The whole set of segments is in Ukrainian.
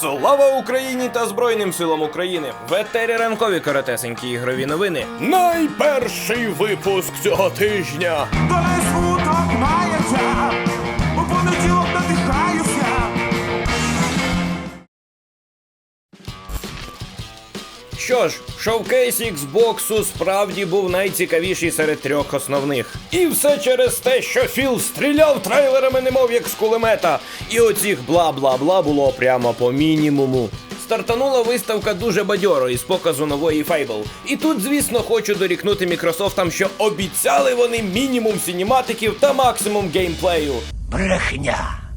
Слава Україні та Збройним силам України! В етері ранкові коротесенькі ігрові новини. Найперший випуск цього тижня. Що ж, шоукейс Xbox справді був найцікавіший серед трьох основних. І все через те, що Філ стріляв трейлерами, немов як з кулемета. І оцих бла-бла-бла було прямо по мінімуму. Стартанула виставка дуже бадьоро із показу нової Fable. І тут, звісно, хочу дорікнути Мікрософтам, що обіцяли вони мінімум сінематиків та максимум геймплею. Брехня.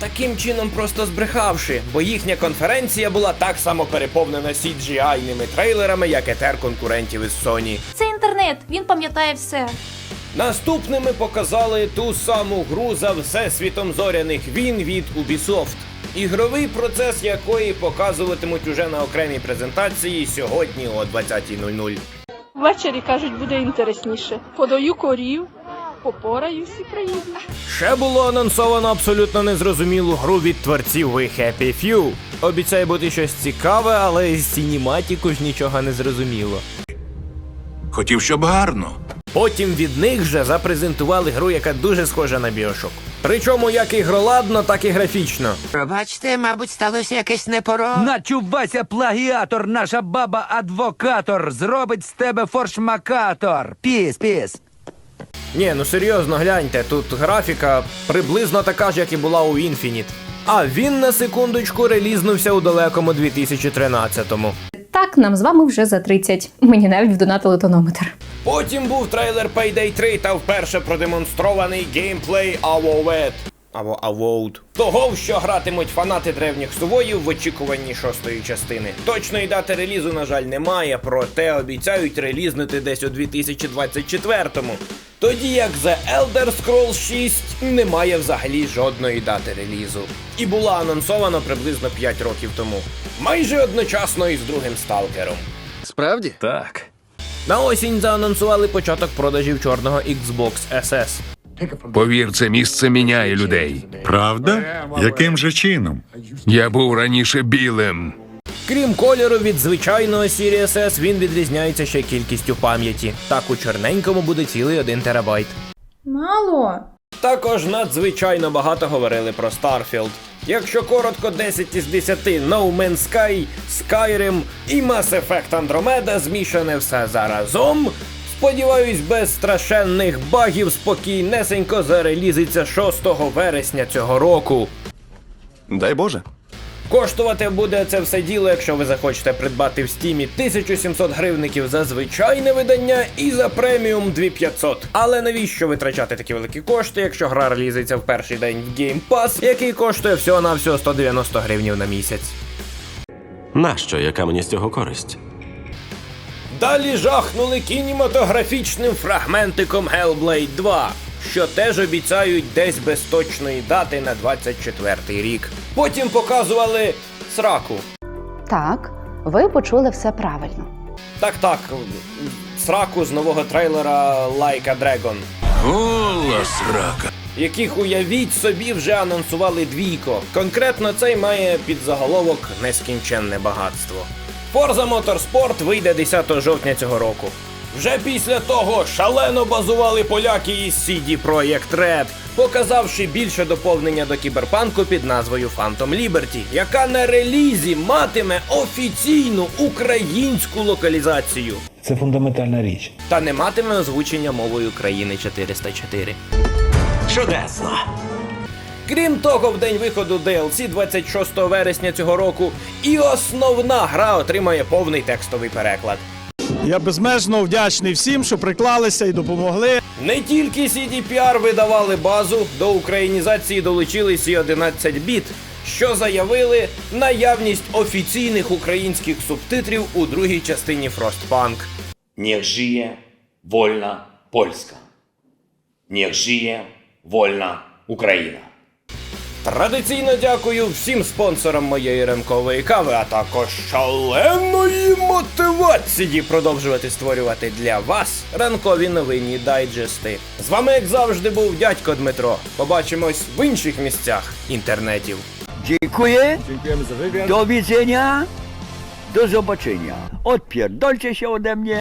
Таким чином просто збрехавши, бо їхня конференція була так само переповнена CGI-ними трейлерами, як етер конкурентів із Sony. Це інтернет, він пам'ятає все. Наступними показали ту саму гру за всесвітом зоряних війн від Ubisoft. Ігровий процес якої показуватимуть уже на окремій презентації сьогодні о 20.00. Ввечері кажуть, буде інтересніше. Подаю корів, попораюсь і приїду. Ще було анонсовано абсолютно незрозумілу гру від творців We Happy Few. Обіцяє бути щось цікаве, але з сініматіку ж нічого не зрозуміло. Хотів, щоб гарно. Потім від них же запрезентували гру, яка дуже схожа на Біошок. Причому як ігроладно, так і графічно. Пробачте, мабуть, сталося якесь непоро. Начувайся, плагіатор, наша баба адвокатор, зробить з тебе форшмакатор. Піс, піс. Ні, ну серйозно гляньте, тут графіка приблизно така ж, як і була у Infinite. А він на секундочку релізнувся у далекому 2013-му. Так, нам з вами вже за 30. Мені навіть вдонатили тонометр. Потім був трейлер Payday 3 та вперше продемонстрований геймплей Avowed. Або Avowed. Того, в що гратимуть фанати древніх сувоїв в очікуванні шостої частини. Точної дати релізу, на жаль, немає, проте обіцяють релізнути десь у 2024-му. Тоді як The Elder Scrolls 6 немає взагалі жодної дати релізу. І була анонсована приблизно 5 років тому. Майже одночасно із другим сталкером. Справді? Так. На осінь заанонсували початок продажів чорного Xbox SS. Повір, це місце міняє людей. Правда? Яким же чином? Я був раніше білим. Крім кольору від звичайного Series S, він відрізняється ще кількістю пам'яті. Так у чорненькому буде цілий 1 терабайт. Мало. Також надзвичайно багато говорили про Starfield. Якщо коротко, 10 із 10 No Man's Sky, Skyrim і Mass Effect Andromeda змішане все заразом. Сподіваюсь, без страшенних багів спокійнесенько зарелізиться 6 вересня цього року. Дай Боже. Коштувати буде це все діло, якщо ви захочете придбати в стімі 1700 гривників за звичайне видання і за преміум 2500. Але навіщо витрачати такі великі кошти, якщо гра релізиться в перший день в Game Pass, який коштує всього-навсього 190 гривнів на місяць. Нащо, яка мені з цього користь? Далі жахнули кінематографічним фрагментиком Hellblade 2, що теж обіцяють десь без точної дати на 24 рік. Потім показували сраку. Так, ви почули все правильно. Так, так, сраку з нового трейлера Like a Dragon, Ола срака. яких уявіть собі вже анонсували двійко. Конкретно цей має під заголовок Нескінченне багатство. Forza Motorsport вийде 10 жовтня цього року. Вже після того шалено базували поляки із CD Projekt Red, показавши більше доповнення до кіберпанку під назвою Phantom Liberty, яка на релізі матиме офіційну українську локалізацію. Це фундаментальна річ. Та не матиме озвучення мовою країни 404. Чудесно. Крім того, в день виходу DLC 26 вересня цього року і основна гра отримає повний текстовий переклад. Я безмежно вдячний всім, що приклалися і допомогли. Не тільки CDPR видавали базу, до українізації долучились і 11 біт, що заявили наявність офіційних українських субтитрів у другій частині Frostpunk. Niech żyje wolna Polska. Niech żyje wolna Україна. Традиційно дякую всім спонсорам моєї ранкової кави, а також шаленої мотивації продовжувати створювати для вас ранкові новинні дайджести. З вами, як завжди, був дядько Дмитро. Побачимось в інших місцях інтернетів. Dziękuję. Dziękujemy za wywiad. Do widzenia. Do zobaczenia. Odpierdolcie się ode mnie.